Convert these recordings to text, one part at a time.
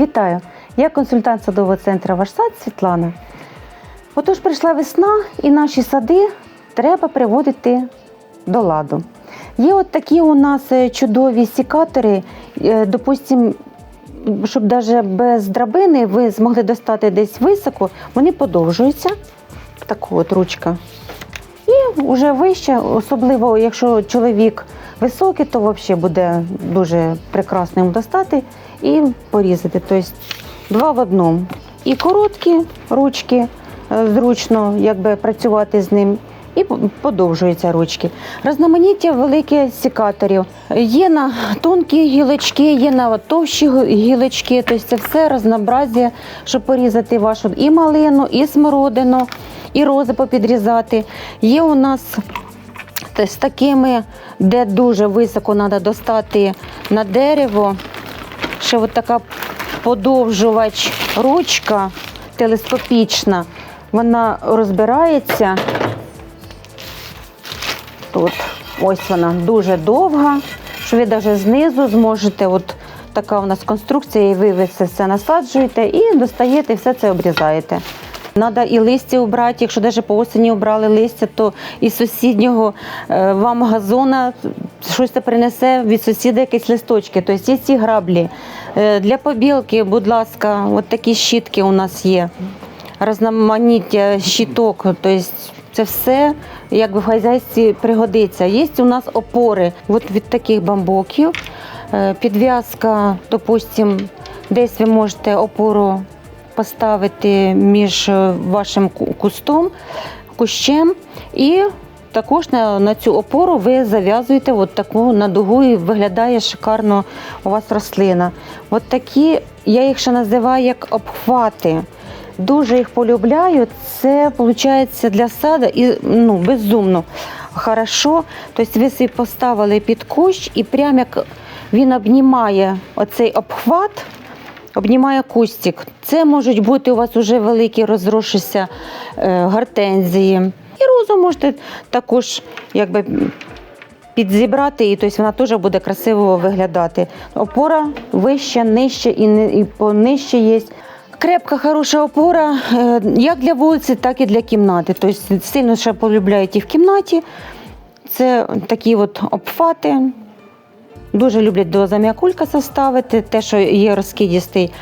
Вітаю! Я консультант садового центру Ваш сад Світлана. Отож, прийшла весна, і наші сади треба приводити до ладу. Є от такі у нас е, чудові сікатори, е, допустим, щоб навіть без драбини ви змогли достати десь високо, вони подовжуються. Така от ручка. І вже вище, особливо якщо чоловік високий, то взагалі буде дуже прекрасно їм достати і порізати. Тобто два в одному. І короткі ручки, е, зручно якби, працювати з ним. І подовжуються ручки. Розноманіття великих сікаторів. Є на тонкі гілочки, є на товщі гілочки. Тобто це все разнообразія, щоб порізати вашу і малину, і смородину, і рози попідрізати. Є у нас з такими, де дуже високо треба достати на дерево. Ще от така подовжувач ручка телескопічна. Вона розбирається. Тут ось вона дуже довга, що ви навіть знизу зможете. От така у нас конструкція, і ви ви це насаджуєте і достаєте, і все це обрізаєте. Треба і листя убрати, якщо навіть по осені обрали листя, то із сусіднього е, вам газона щось принесе від сусіда якісь листочки. Тобто є ці граблі. Е, Для побілки, будь ласка, от такі щітки у нас є розноманіття щиток, тобто це все якби в хазяйстві пригодиться. Є у нас опори от від таких бамбоків. Е, Підв'язка, допустим, десь ви можете опору поставити між е, вашим кустом, кущем і також на, на цю опору ви зав'язуєте от таку на дугу і виглядає шикарно у вас рослина. От такі, я їх ще називаю як обхвати. Дуже їх полюбляю. Це виходить для сада і ну, безумно хорошо. Тобто ви собі поставили під кущ і прямо як він обнімає оцей обхват, обнімає кустик. Це можуть бути у вас вже великі розросшіся е, гортензії. І розу можете також якби, підзібрати, і тобто вона теж буде красиво виглядати. Опора вища, нижча і, ни- і понижче є. Крепка, хороша опора, е, як для вулиці, так і для кімнати. Тобто сильно ще полюбляють і в кімнаті. Це такі от обфати. Дуже люблять до зам'якулька составити, те, що є розкидістий,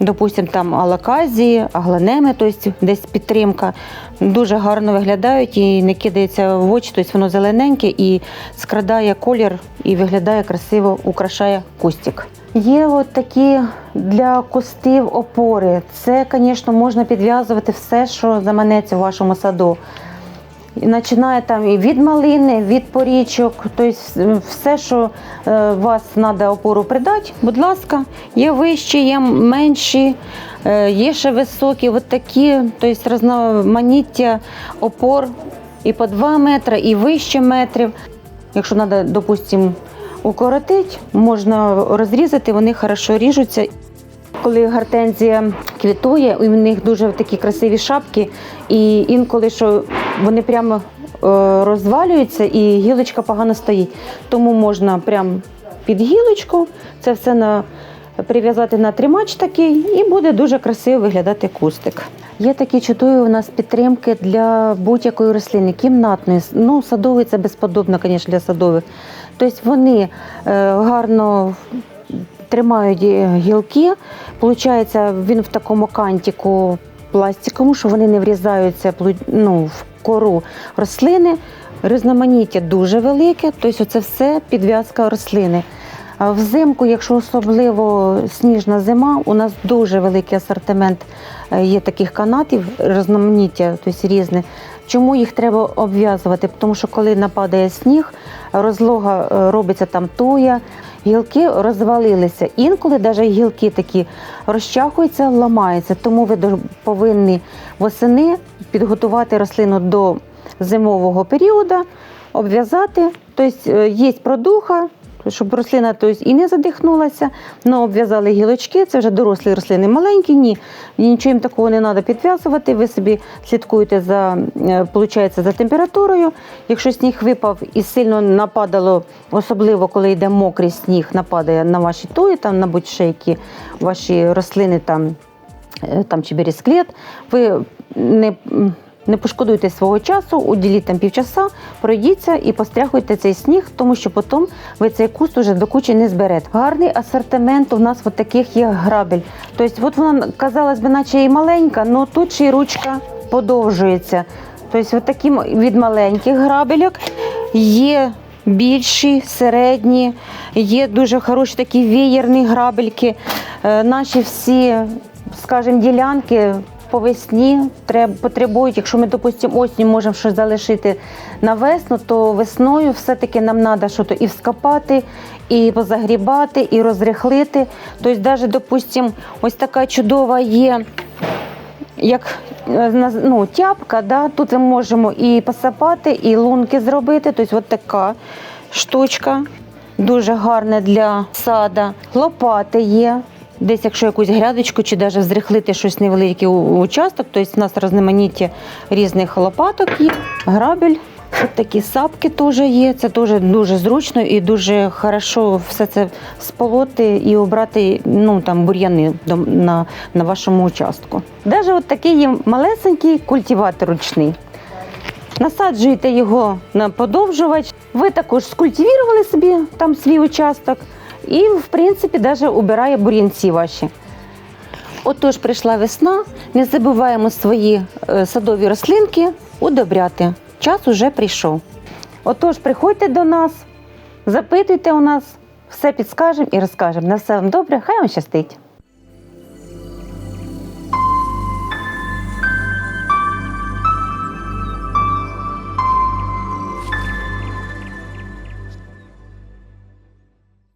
допустимо, там алаказії, агланеми, тобто десь підтримка. Дуже гарно виглядають і не кидається в очі, тобто воно зелененьке і скрадає колір і виглядає красиво, украшає кустик. Є от такі для кустів опори. Це, звісно, можна підв'язувати все, що заманеться в вашому саду. Починає там і від малини, від порічок, тобто все, що е, вас треба опору придати, будь ласка, є вищі, є менші, е, є ще високі, от такі, тобто різноманіття опор і по 2 метри, і вище метрів. Якщо треба, допустимо, укоротити, можна розрізати, вони хорошо ріжуться. Коли гортензія квітує, в них дуже такі красиві шапки, і інколи що вони прямо е, розвалюються і гілочка погано стоїть. Тому можна прямо під гілочку це все на, прив'язати на тримач такий, і буде дуже красиво виглядати кустик. Є такі чудові у нас підтримки для будь-якої рослини, кімнатної. Ну, садовий це безподобно, звісно, для садових. Тобто вони е, гарно тримають е, гілки. Получається, він в такому кантику пластиковому, що вони не врізаються ну, в кору рослини. Різноманіття дуже велике, тобто це все підв'язка рослини. Взимку, якщо особливо сніжна зима, у нас дуже великий асортимент е, є таких канатів, різноманіття, тобто різне. Чому їх треба обв'язувати? Тому що коли нападає сніг, розлога е, робиться там туя, гілки розвалилися. Інколи навіть гілки такі розчахуються, ламаються. Тому ви повинні восени підготувати рослину до зимового періоду, обв'язати. Тобто е, є продуха, щоб рослина тобто, і не задихнулася. Ну, обв'язали гілочки, це вже дорослі рослини маленькі, ні, нічого їм такого не треба підв'язувати. Ви собі слідкуєте за, е, получається, за температурою. Якщо сніг випав і сильно нападало, особливо коли йде мокрий сніг, нападає на ваші тої, там, на будь-що які ваші рослини там е, там чи бересклет, ви не, не пошкодуйте свого часу, уділіть там півчаса, пройдіться і постряхуйте цей сніг, тому що потім ви цей куст уже до кучі не зберете. Гарний асортимент у нас от таких є грабель. Тобто, от вона, казалось би, наче і маленька, але тут ще й ручка подовжується. Тобто, от такі від маленьких грабельок є більші, середні, є дуже хороші такі веєрні грабельки. Е, Наші всі, скажімо, ділянки по весні треб- потребують, якщо ми, допустимо, осінню можемо щось залишити на весну, то весною все-таки нам треба щось і вскопати, і позагрібати, і розрихлити. Тобто, навіть, допустимо, ось така чудова є як е, ну, тяпка, да, тут ми можемо і посапати, і лунки зробити. Тобто от така штучка, дуже гарна для сада. Лопати є. Десь, якщо якусь грядочку чи навіть зрихлити щось невеликий участок, тобто у нас розноманіття різних лопаток є, грабель. От такі сапки теж є. Це теж дуже зручно і дуже хорошо все це сполоти і обрати ну, там, бур'яни на, на вашому участку. Навіть от такий є малесенький культиватор ручний. Насаджуєте його на подовжувач. Ви також скультивували собі там свій участок і, в принципі, навіть убирає бур'янці ваші. Отож, прийшла весна, не забуваємо свої е, садові рослинки удобряти. Час уже прийшов. Отож, приходьте до нас, запитуйте у нас, все підскажемо і розкажемо. На все вам добре, хай вам щастить.